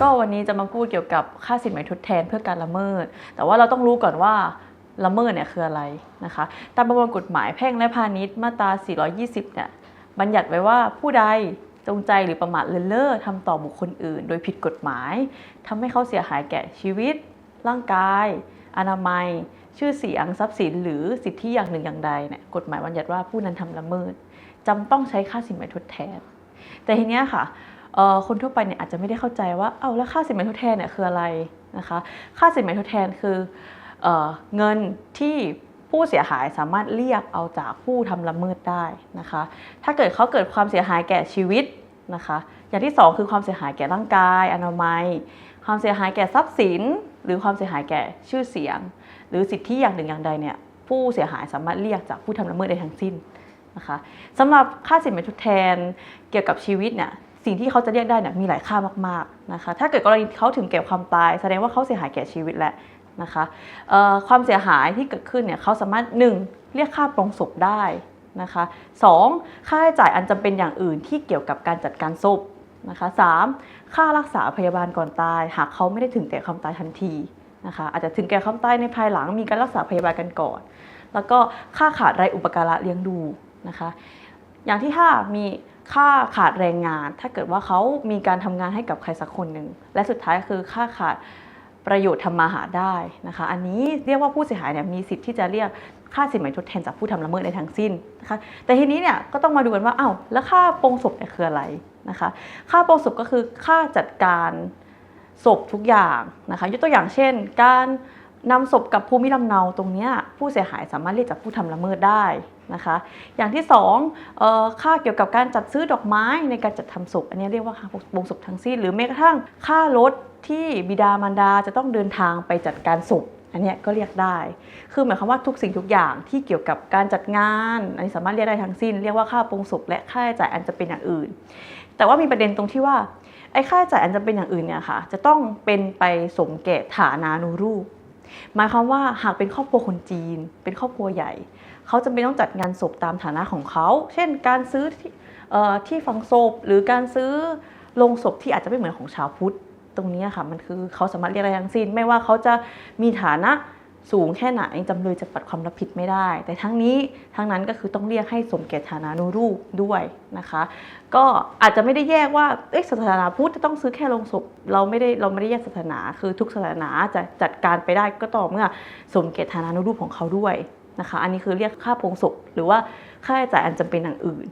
ก็วันนี้จะมาพูดเกี่ยวกับค่าสินไหมทดแทนเพื่อการละเมิด แต่ว่าเราต้องรู้ก่อนว่าละเมิดเนี่ยคืออะไรนะคะ ตามประมวลกฎหมายแพ่งและพาณิชย์มาตรา 420 เนี่ยบัญญัติไว้ว่าผู้ใดจงใจหรือประมาทเลินเล่อทำต่อบุคคลอื่น โดยผิดกฎหมายทำให้เขาเสียหายแก่ชีวิต ร่างกาย อนามัย ชื่อเสียง ทรัพย์สิน หรือสิทธิอย่างหนึ่งอย่างใดเนี่ยกฎหมายบัญญัติว่าผู้นั้นทำละเมิดจำต้องใช้ค่าสินไหมทดแทน แต่ทีเนี้ยค่ะ คนทั่วไปเนี่ยอาจจะไม่ได้เข้าใจว่าเอาแล้วค่าสินไหมทดแทนเนี่ยคืออะไรนะคะ ค่าสินไหมทดแทนคือเออเงินที่ผู้เสียหายสามารถเรียกเอาจากผู้ทำละเมิดได้นะคะ ถ้าเกิดเขาเกิดความเสียหายแก่ชีวิตนะคะ อย่างที่สองคือความเสียหายแก่ร่างกาย อนามัย ความเสียหายแก่ทรัพย์สิน หรือความเสียหายแก่ชื่อเสียง หรือสิทธิอย่างหนึ่งอย่างใดเนี่ยผู้เสียหายสามารถเรียกจากผู้ทำละเมิดได้ทั้งสิ้นนะคะสำหรับค่าสินไหมทดแทนเกี่ยวกับชีวิตเนี่ย สิ่งที่เขาจะเรียกได้เนี่ยมีหลายค่ามากๆนะคะ ถ้าเกิดกรณีเขาถึงแก่ความตาย แสดงว่าเขาเสียหายแก่ชีวิตแล้วนะคะความเสียหายที่เกิดขึ้นเนี่ยเขาสามารถ 1. เรียกค่าปรงศพได้นะคะสองค่าใช้จ่ายอันจำเป็นอย่างอื่นที่เกี่ยวกับการจัดการศพนะคะสามค่ารักษาพยาบาลก่อนตาย หากเขาไม่ได้ถึงแก่ความตายทันทีนะคะอาจจะถึงแก่ความตายในภายหลังมีการรักษาพยาบาลกันก่อน แล้วก็ค่าขาดรายอุปการะเลี้ยงดูนะคะ อย่างที่ 5 มีค่าขาดแรงงาน ถ้าเกิดว่าเขามีการทำงานให้กับใครสักคนหนึ่ง และสุดท้ายคือค่าขาดประโยชน์ทำมาหาได้นะคะ อันนี้เรียกว่าผู้เสียหายเนี่ยมีสิทธิ์ที่จะเรียกค่าสินไหมทดแทนจากผู้ทำละเมิดได้ทั้งสิ้นนะคะ แต่ทีนี้เนี่ยก็ต้องมาดูกันว่าอ้าวแล้วค่าโปรงศพเนี่ยคืออะไรนะคะ ค่าโปรงศพก็คือค่าจัดการศพทุกอย่างนะคะ ยกตัวอย่างเช่น การ นำศพกับภูมิลำเนาตรงนี้ผู้เสียหายสามารถเรียกจากผู้ทำละเมิดได้นะคะ อย่างที่สองค่าเกี่ยวกับการจัดซื้อดอกไม้ในการจัดทำศพอันนี้เรียกว่าค่าปรงศพทั้งสิ้น หรือแม้กระทั่งค่ารถที่บิดามารดาจะต้องเดินทางไปจัดการศพอันนี้ก็เรียกได้ คือหมายความว่าทุกสิ่งทุกอย่างที่เกี่ยวกับการจัดงานอันนี้สามารถเรียกได้ทั้งสิ้น เรียกว่าค่าปรงศพและค่าใช้จ่ายอันจะเป็นอย่างอื่น แต่ว่ามีประเด็นตรงที่ว่าไอ้ค่าใช้จ่ายอันจะเป็นอย่างอื่นเนี่ยค่ะ จะต้องเป็นไปสมแก่ฐานานุรูป หมายความว่าหากเป็นครอบครัวคนจีน เป็นครอบครัวใหญ่ เขาจะไม่ต้องจัดงานศพตามฐานะของเขา เช่น การซื้อที่ที่ฝังศพหรือการซื้อโลงศพที่อาจจะไม่เหมือนของชาวพุทธ ตรงนี้ค่ะมันคือเขาสามารถเรียกอะไรทั้งสิ้น ไม่ว่าเขาจะมีฐานะ สูงแค่ไหนจำเลยจะปัดความรับผิดไม่ได้ แต่ทั้งนี้ทั้งนั้นก็คือต้องเรียกให้สมแก่ฐานานุรูปด้วยนะคะ ก็อาจจะไม่ได้แยกว่าเอ๊ะศาสนาพุทธจะต้องซื้อแค่โลงศพเราไม่ได้เราไม่ได้แยกศาสนา คือทุกศาสนาจะจัดการไปได้ก็ต่อเมื่อสมเกียรติฐานานุรูปของเขาด้วยนะคะ อันนี้คือเรียกค่าโปรงศพหรือว่าค่าใช้จ่ายอันจำเป็นอย่างอื่น